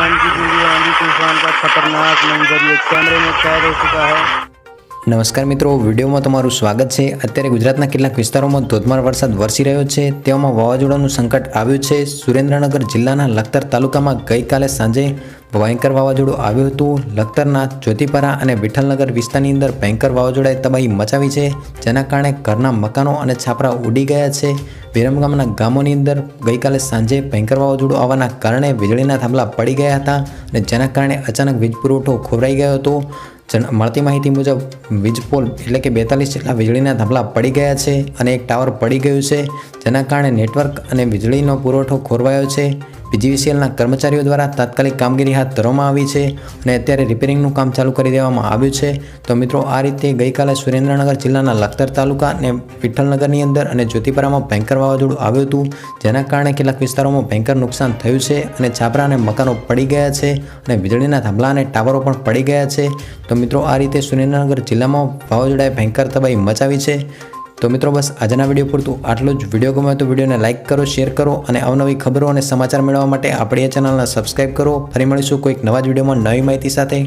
तूफान की पूरी आंधी तूफान का खतरनाक मंजर ये कैमरे में कैद हो चुका है નમસ્કાર મિત્રો વિડીયોમાં તમારું સ્વાગત છે અત્યારે ગુજરાતના કેટલાક વિસ્તારોમાં ધોધમાર વરસાદ વરસી રહ્યો છે તેવામાં વાવાઝોડાનું સંકટ આવ્યું છે સુરેન્દ્રનગર જિલ્લાના લખતર તાલુકામાં ગઈકાલે સાંજે ભયંકર વાવાઝોડું આવ્યું હતું. લખતરના જ્યોતિપરા અને વિઠ્ઠલનગર વિસ્તારની અંદર ભયંકર વાવાઝોડાએ તબાહી મચાવી છે, જેના કારણે ઘરના મકાનો અને છાપરા ઉડી ગયા છે. વિરમગામના ગામોની અંદર ગઈકાલે સાંજે ભયંકર વાવાઝોડું આવવાના કારણે વીજળીના થાંભલા પડી ગયા હતા અને જેના કારણે અચાનક વીજ પુરવઠો ખોવરાઈ ગયો હતો. મળતી માહિતી મુજબ, વીજ પોલ એટલે કે બેતાલીસ જેટલા વીજળીના થાંભલા પડી ગયા છે અને એક ટાવર પડી ગયું છે, જેના કારણે નેટવર્ક અને વીજળીનો પુરવઠો ખોરવાયો છે. પીજીવીસીએલના કર્મચારીઓ દ્વારા તાત્કાલિક કામગીરી હાથ ધરવામાં આવી છે અને અત્યારે રિપેરિંગનું કામ ચાલુ કરી દેવામાં આવ્યું છે. તો મિત્રો, આ રીતે ગઈકાલે સુરેન્દ્રનગર જિલ્લાના લખતર તાલુકા અને વિઠ્ઠલનગરની અંદર અને જ્યોતિપરામાં ભયંકર વાવાઝોડું આવ્યું હતું, જેના કારણે કેટલાક વિસ્તારોમાં ભયંકર નુકસાન થયું છે અને છાપરા અને મકાનો પડી ગયા છે અને વીજળીના થાંભલા અને ટાવરો પણ પડી ગયા છે. તો મિત્રો, આ રીતે સુરેન્દ્રનગર જિલ્લામાં વાવાઝોડાએ ભયંકર તબાહી મચાવી છે. તો મિત્રો બસ આજના વીડિયો પૂરતું આટલું જ. વીડિયો ગમે તો વિડીયોને લાઇક કરો, શેર કરો અને અવનવી ખબરો અને સમાચાર મેળવવા માટે આપણી આ ચેનલને સબસ્ક્રાઈબ કરો. ફરી મળીશું કોઈક નવા જ વિડીયોમાં નવી માહિતી સાથે.